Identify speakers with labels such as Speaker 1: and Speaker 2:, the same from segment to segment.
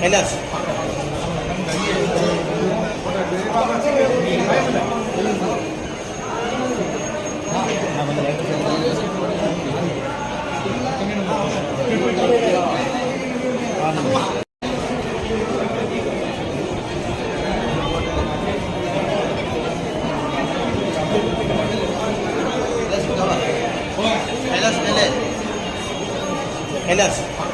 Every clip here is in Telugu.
Speaker 1: Hello.
Speaker 2: એનર્જી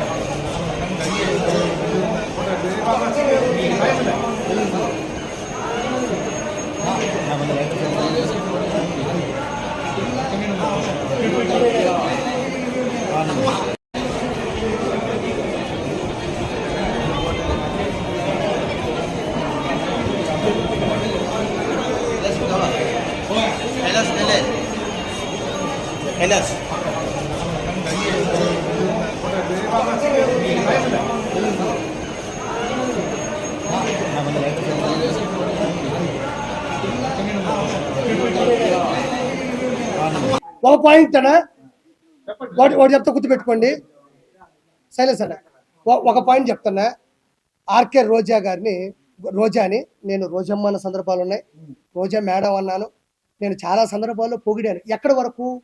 Speaker 2: పాయింట్ అన్న వాటి వాటి చెప్తా గుర్తుపెట్టుకోండి. సైలెన్స్ అన్న. ఒక పాయింట్ చెప్తున్నా. ఆర్కే రోజా గారిని రోజాని నేను రోజమ్మ అన్న సందర్భాలు ఉన్నాయి. రోజా మేడం అన్నాను. నేను చాలా సందర్భాల్లో పొగిడాను. ఎక్కడి వరకు?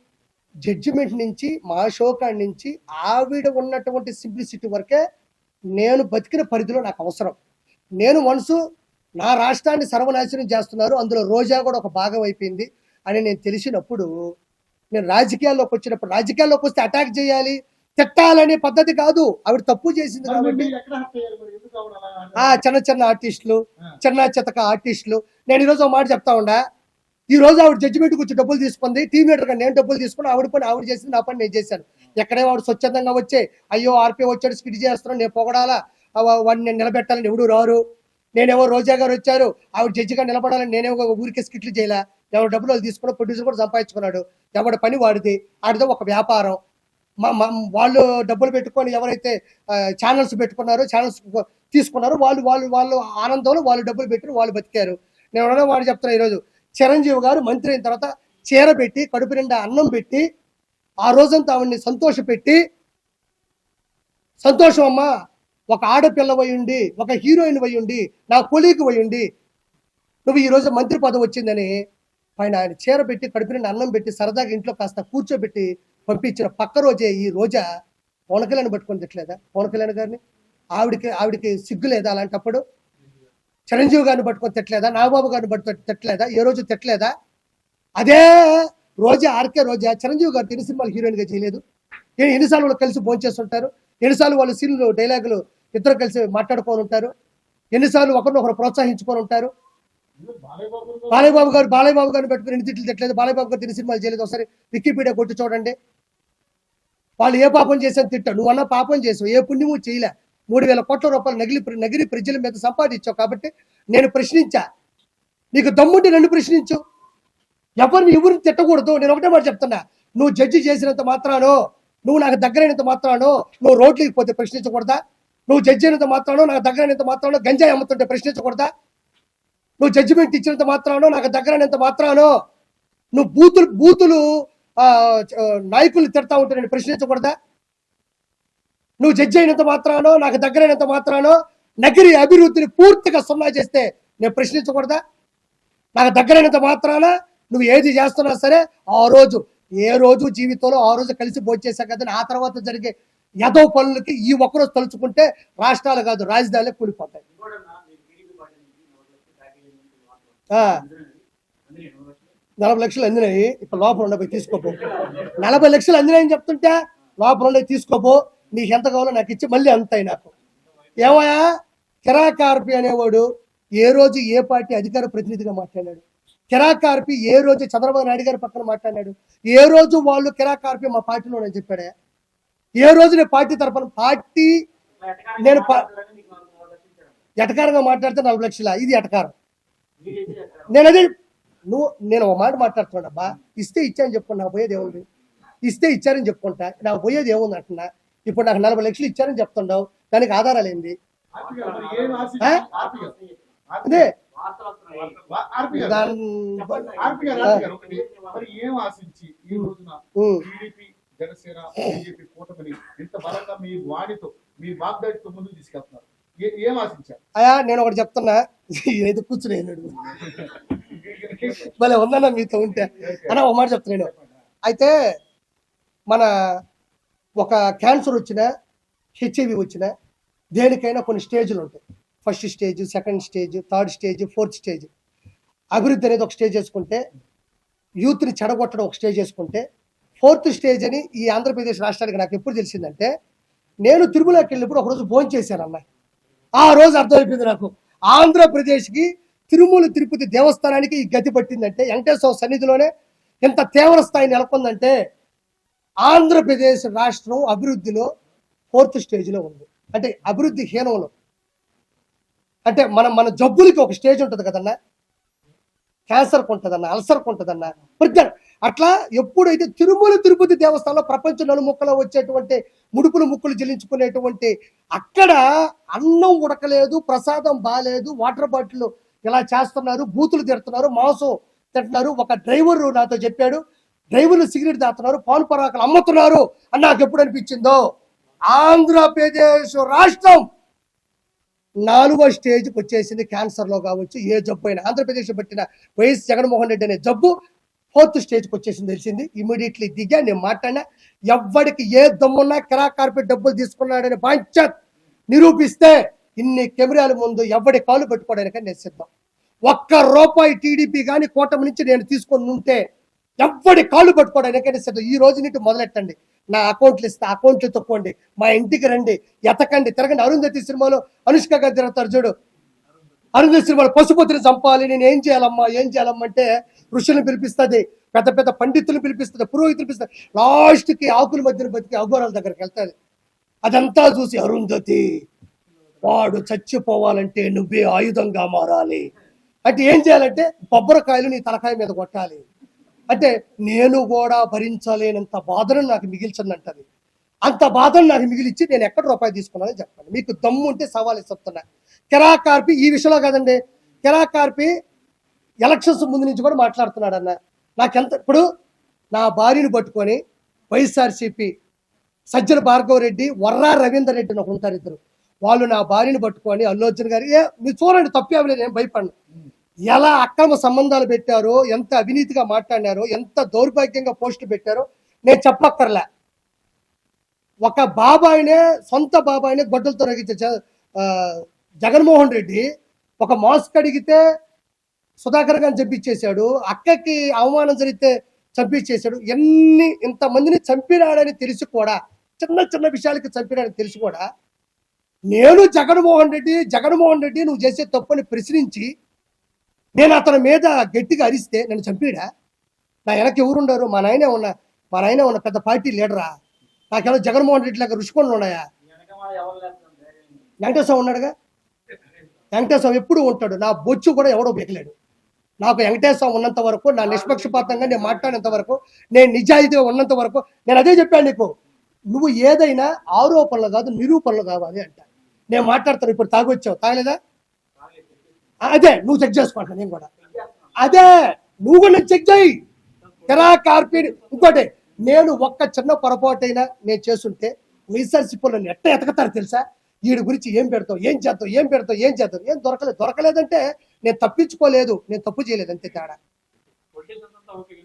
Speaker 2: జడ్జిమెంట్ నుంచి మా షోకాడి నుంచి ఆవిడ ఉన్నటువంటి సింప్లిసిటీ వరకే నేను బతికిన పరిధిలో నాకు అవసరం. నేను మనసు నా రాష్ట్రాన్ని సర్వనాశనం చేస్తున్నారు. అందులో రోజా కూడా ఒక భాగం అయిపోయింది అని నేను తెలిసినప్పుడు నేను రాజకీయాల్లోకి వచ్చినప్పుడు రాజకీయాల్లోకి వస్తే అటాక్ చేయాలి తిట్టాలనే పద్ధతి కాదు. ఆవిడ తప్పు చేసింది కాబట్టి ఆ చిన్న చిన్న ఆర్టిస్టులు చిన్న చితక ఆర్టిస్టులు. నేను ఈరోజు ఒక మాట చెప్తా ఉండా ఈ రోజు ఆవిడ జడ్జిమెంట్ వచ్చి డబ్బులు తీసుకుంది. టీమ్ లీడర్గా నేను డబ్బులు తీసుకుని ఆవిడ పని ఆవిడ చేసింది నా పని నేను చేశాను. ఎక్కడే ఆవిడ స్వచ్ఛందంగా వచ్చే అయ్యో ఆర్పీ వచ్చాడు స్కిట్ చేస్తున్నాడు నేను పొగడాలా వాడిని నిలబెట్టాలని ఎవడు రారు. నేనేవో రోజా గారు వచ్చారు. ఆవిడ జడ్జిగా నిలబడాలని నేనేమో ఊరికే స్కిట్లు చేయలే. ఎవరు డబ్బులు వాళ్ళు తీసుకున్న ప్రొడ్యూసర్ కూడా సంపాదించుకున్నాడు. ఎవడి పని వాడిది. ఆడితో ఒక వ్యాపారం. మా వాళ్ళు డబ్బులు పెట్టుకొని ఎవరైతే ఛానల్స్ పెట్టుకున్నారో ఛానల్స్ తీసుకున్నారో వాళ్ళు వాళ్ళు వాళ్ళు ఆనందంలో వాళ్ళు డబ్బులు పెట్టి వాళ్ళు బతికారు. నేను ఎవరైనా వాడు చెప్తున్నా ఈరోజు. చిరంజీవి గారు మంత్రి అయిన తర్వాత చీర పెట్టి కడుపు నిండా అన్నం పెట్టి ఆ రోజంతా ఆవిడ్ని సంతోషపెట్టి సంతోషం అమ్మా. ఒక ఆడపిల్ల ఉండి ఒక హీరోయిన్ ఉండి నా కొలీకి ఉండి నువ్వు ఈ రోజు మంత్రి పదవి వచ్చిందని పైన ఆయన చీర పెట్టి కడుపుని అన్నం పెట్టి సరదాగా ఇంట్లో కాస్త కూర్చోబెట్టి పంపించిన పక్క రోజే ఈ రోజా పవన్ కళ్యాణ్ పట్టుకొని తిట్టలేదా? పవన్ కళ్యాణ్ గారిని? ఆవిడకి ఆవిడకి సిగ్గు లేదా అలాంటప్పుడు? చిరంజీవి గారిని పట్టుకొని తిట్టలేదా? నాగబాబు గారిని పట్టుకొని తిట్టలేదా? ఏ రోజు తిట్టలేదా? అదే రోజా ఆర్కే రోజా చిరంజీవి గారు తిని సినిమాలు హీరోయిన్గా చేయలేదు. ఎన్నిసార్లు వాళ్ళు కలిసి భోంచేస్తుంటారు ఎన్నిసార్లు వాళ్ళు సీన్లు డైలాగులు ఇద్దరు కలిసి మాట్లాడుకొని ఉంటారు ఎన్నిసార్లు ఒకరినొకరు ప్రోత్సహించుకొని ఉంటారు బాలయ్యబాబు గారు బాలయ్యబాబు గారిని పెట్టుకుని ఎన్ని తిట్లు తిట్టలేదు. బాలయ్యబాబు గారు తిని సినిమాలు చేయలేదు. ఒకసారి వికీపీడియా కొట్టి చూడండి. వాళ్ళు ఏ పాపం చేశాను తిట్ట నువ్వు అన్న పాపం చేసావు. ఏ పుణ్యము చేయలే. మూడు వేల కోట్ల రూపాయలు నగిలి నగిరి ప్రజల మీద సంపాదించావు కాబట్టి నేను ప్రశ్నించా. నీకు దమ్ముంటే నన్ను ప్రశ్నించు. ఎవరిని ఎవరిని తిట్టకూడదు? నేను ఒకటే మాట చెప్తున్నా. నువ్వు జడ్జి చేసినంత మాత్రానో నువ్వు నాకు దగ్గరైనంత మాత్రానో నువ్వు రోడ్లకి పోతే ప్రశ్నించకూడదా? నువ్వు జడ్జి అయినంత మాత్రానో నాకు దగ్గరైనంత మాత్రానో గంజాయి అమ్ముతుంటే ప్రశ్నించకూడదా? నువ్వు జడ్జిమెంట్ ఇచ్చినంత మాత్రానో నాకు దగ్గరైనంత మాత్రానో నువ్వు బూతులు బూతులు నాయకులు తిడతా ఉంటే నేను ప్రశ్నించకూడదా? నువ్వు జడ్జి అయినంత మాత్రానో నాకు దగ్గరైనంత మాత్రానో నగరి అభివృద్ధిని పూర్తిగా సున్నా చేస్తే నేను ప్రశ్నించకూడదా? నాకు దగ్గరైనంత మాత్రాన నువ్వు ఏది చేస్తున్నా సరే ఆ రోజు ఏ రోజు జీవితంలో ఆ రోజు కలిసి భోజేశాం కదా ఆ తర్వాత జరిగే యదో పనులకి ఈ ఒక్కరోజు తలుచుకుంటే రాష్ట్రాలు కాదు రాజధానులే కూలిపోతాయి. ఆ, నలభై లక్షలు అందినాయి. ఇప్పుడు లోపల ఉండబోయి తీసుకోపో. నలభై లక్షలు అందినాయని చెప్తుంటే లోపల ఉండే తీసుకోపో. నీకు ఎంత కావాలో నాకు ఇచ్చి మళ్ళీ అంతాయి నాకు. ఏమయ్యా? కిరాకార్పి అనేవాడు ఏ రోజు ఏ పార్టీ అధికార ప్రతినిధిగా మాట్లాడాడు? కిరాకార్పి ఏ రోజు చంద్రబాబు నాయుడు గారి పక్కన మాట్లాడాడు ఏ రోజు వాళ్ళు కిరాకార్పి మా పార్టీలో నేను చెప్పాడా? ఏ రోజు నేను పార్టీ తరఫున పార్టీ నేను ఎటకారంగా మాట్లాడితే నలభై లక్షల? ఇది ఎటకారం. నేను అదే నువ్వు నేను ఒక మాట మాట్లాడుతున్నా అబ్బా. ఇస్తే ఇచ్చాను చెప్పుకున్నా నాకు పోయేది ఏముంది? ఇస్తే ఇచ్చారని చెప్పుకుంటా నాకు పోయేది ఏముంది అంటున్నా? ఇప్పుడు నాకు నలభై లక్షలు ఇచ్చారని చెప్తున్నావు దానికి ఆధారాలు ఏంది? అదే.
Speaker 3: వా- ఆర్పి గారు,
Speaker 2: దాని
Speaker 3: ఆర్పి గారు, ఆర్పి గారు ఒకటి. మరి ఏం ఆశించి ఈ రోజున
Speaker 2: ఉమ్.
Speaker 3: టీడీపీ జనసేన బీజేపీ కూటమిని ఇంత బలంగా మీ వాడితో మీ వాగ్దాటితో ముందుకు తీసుకెళ్తున్నారు? ఏ- ఏం ఆశించారు?
Speaker 2: అయ్యా నేను ఒకటి చెప్తున్నా. ఏదో కూర్చుని భలే ఉందన్న మీతో ఉంటే. అన్న ఒక మాట చెప్తున్నా నేను. అయితే మన ఒక క్యాన్సర్ వచ్చిన హెచ్ఐవి వచ్చిన దేనికైనా కొన్ని స్టేజ్లు ఉంటాయి. First stage second stage third stage fourth stage. అభివృద్ధి అనేది ఒక స్టేజ్ చేసుకుంటే యూత్ని చెడగొట్టడం ఒక స్టేజ్ చేసుకుంటే ఫోర్త్ స్టేజ్ అని ఈ ఆంధ్రప్రదేశ్ రాష్ట్రానికి నాకు ఎప్పుడు తెలిసిందంటే నేను తిరుమలకి వెళ్ళినప్పుడు ఒకరోజు భోజనం చేశాను అన్న ఆ రోజు అర్థమైపోయింది నాకు. ఆంధ్రప్రదేశ్కి తిరుమల తిరుపతి దేవస్థానానికి ఈ గతి పట్టిందంటే వెంకటేశ్వర సన్నిధిలోనే ఇంత తీవ్ర స్థాయి నెలకొందంటే ఆంధ్రప్రదేశ్ రాష్ట్రం అభివృద్ధిలో ఫోర్త్ స్టేజ్లో ఉంది. అంటే అభివృద్ధి హీనంలో. అంటే మన మన జబ్బులకి ఒక స్టేజ్ ఉంటుంది కదన్నా? క్యాన్సర్కి ఉంటుందన్న అల్సర్కి ఉంటుందన్న. ప్రజ్ఞ అట్లా ఎప్పుడైతే తిరుమల తిరుపతి దేవస్థానంలో ప్రపంచ నలుముక్కలో వచ్చేటువంటి ముడుపులు ముక్కులు చెల్లించుకునేటువంటి అక్కడ అన్నం ఉడకలేదు ప్రసాదం బాగాలేదు వాటర్ బాటిల్ ఇలా చేస్తున్నారు బూతులు తిడుతున్నారు మాంసం తింటున్నారు. ఒక డ్రైవర్ నాతో చెప్పాడు డ్రైవర్లు సిగరెట్ దాతున్నారు పాన్ పరాకులు అమ్ముతున్నారు అని నాకు ఎప్పుడు అనిపించిందో? ఆంధ్రప్రదేశ్ రాష్ట్రం! నాలుగో స్టేజ్కి వచ్చేసింది క్యాన్సర్లో కావచ్చు ఏ జబ్బు అయినా. ఆంధ్రప్రదేశ్ పట్టిన వైఎస్ జగన్మోహన్ రెడ్డి అనే జబ్బు ఫోర్త్ స్టేజ్కి వచ్చేసింది తెలిసింది. ఇమీడియట్లీ దిగా నేను మాట్లాడినా ఎవ్వడికి ఏ దమ్మున్నా కిరా కార్పెట్ డబ్బులు తీసుకున్నాడని బాంచత్ నిరూపిస్తే ఇన్ని కెమెరాల ముందు ఎవడి కాలు పెట్టుకోవడానికి నేను సిద్ధం. ఒక్క రూపాయి టీడీపీ కానీ కూటమి నుంచి నేను తీసుకొని ఉంటే ఎవ్వడి కాళ్ళు పట్టుకోవడానికి సిద్ధం. ఈ రోజు నుండి మొదలెట్టండి. నా అకౌంట్లు ఇస్తే అకౌంట్లు తొక్కండి. మా ఇంటికి రండి ఎతకండి. తిరగండి. అరుంధతి సినిమాలో అనుష్క గారు తిరుగుతారు చూడు. అరుంధతి సినిమాలో పశుపతిని చంపాలి. నేను ఏం చేయాలమ్మా ఏం చేయాలమ్మా అంటే ఋషులను పిలిపిస్తుంది పెద్ద పెద్ద పండితులు పిలిపిస్తుంది పురోహితులు పిలిపిస్తుంది. లాస్ట్కి ఆకుల మధ్యన బతికి అఘోరాల దగ్గరికి వెళ్తాది. అదంతా చూసి అరుంధతి వాడు చచ్చిపోవాలంటే నువ్వే ఆయుధంగా మారాలి. అంటే ఏం చేయాలంటే కొబ్బరికాయలు నీ తలకాయ మీద కొట్టాలి. అంటే నేను కూడా భరించలేనంత బాధను నాకు మిగిల్చిందంటది. అంత బాధను నాకు మిగిలిచ్చి నేను ఎక్కడ రూపాయి తీసుకున్నానని చెప్పండి. మీకు దమ్ము ఉంటే సవాల్ చెప్తున్నా కెరాకార్పి ఈ విషయంలో కాదండి. కెరాకార్పి ఎలక్షన్స్ ముందు నుంచి కూడా మాట్లాడుతున్నాడు అన్న నాకెంత ఇప్పుడు నా భార్యను పట్టుకొని వైఎస్ఆర్సీపీ సజ్జల భార్గవ రెడ్డి వర్రా రవీందర్ రెడ్డి నాకు ఉంటారు ఇద్దరు. వాళ్ళు నా భార్యను పట్టుకొని అల్లు అర్జున్ గారు ఏ మీరు చూడండి తప్పేమలేదు నేను భయపడను ఎలా అక్రమ సంబంధాలు పెట్టారో ఎంత అవినీతిగా మాట్లాడినారో ఎంత దౌర్భాగ్యంగా పోస్టులు పెట్టారో నేను చెప్పక్కర్లే. ఒక బాబాయినే సొంత బాబాయినే గొడ్డలతో రగించే జగన్మోహన్ రెడ్డి ఒక మాస్క్ అడిగితే సుధాకర్ గారిని చంపించేశాడు అక్కకి అవమానం జరిగితే చంపించేశాడు ఎన్ని ఇంతమందిని చంపినాడని తెలిసి కూడా చిన్న చిన్న విషయాలకి చంపినాడని తెలిసి కూడా నేను జగన్మోహన్ రెడ్డి జగన్మోహన్ రెడ్డి నువ్వు చేసే తప్పుని ప్రశ్నించి నేను అతని మీద గట్టిగా అరిస్తే నన్ను చంపిడా? నా వెనక ఎవరుండరు? మా నాయనే ఉన్న మా నాయనే ఉన్న పెద్ద పార్టీ లీడరా? నాకేమో జగన్మోహన్ రెడ్డి లాగా రుషికొండలు ఉన్నాయా? వెంకటేశ్వర ఉన్నాడుగా? వెంకటేశ్వర ఎప్పుడు ఉంటాడు. నా బొచ్చు కూడా ఎవడో బెగలేడు నాకు వెంకటేశ్వర ఉన్నంత వరకు నా నిష్పక్షపాతంగా నేను మాట్లాడినంత వరకు నేను నిజాయితీగా ఉన్నంత వరకు నేను అదే చెప్పాను నీకు. నువ్వు ఏదైనా ఆరోపణలు కాదు నిరూపణలు కావాలి అంట. నేను మాట్లాడతాను ఇప్పుడు తాగొచ్చావు. తాగలేదా? అదే నువ్వు చెక్ చేసుకోండి నేను కూడా. అదే నువ్వు కూడా చెక్ చేయి. తెరా కార్పీడ్. ఇంకోటి నేను ఒక్క చిన్న పొరపాటైనా నేను చేస్తుంటే వైఎస్ఆర్సీపీ నన్ను ఎట్ట ఎతకతారు తెలుసా? వీడి గురించి ఏం పెడతావు ఏం చేద్దాం ఏం పెడతావు ఏం చేద్దాం ఏం దొరకలేదు. దొరకలేదంటే నేను తప్పించుకోలేదు నేను తప్పు చేయలేదు అంతే తేడా.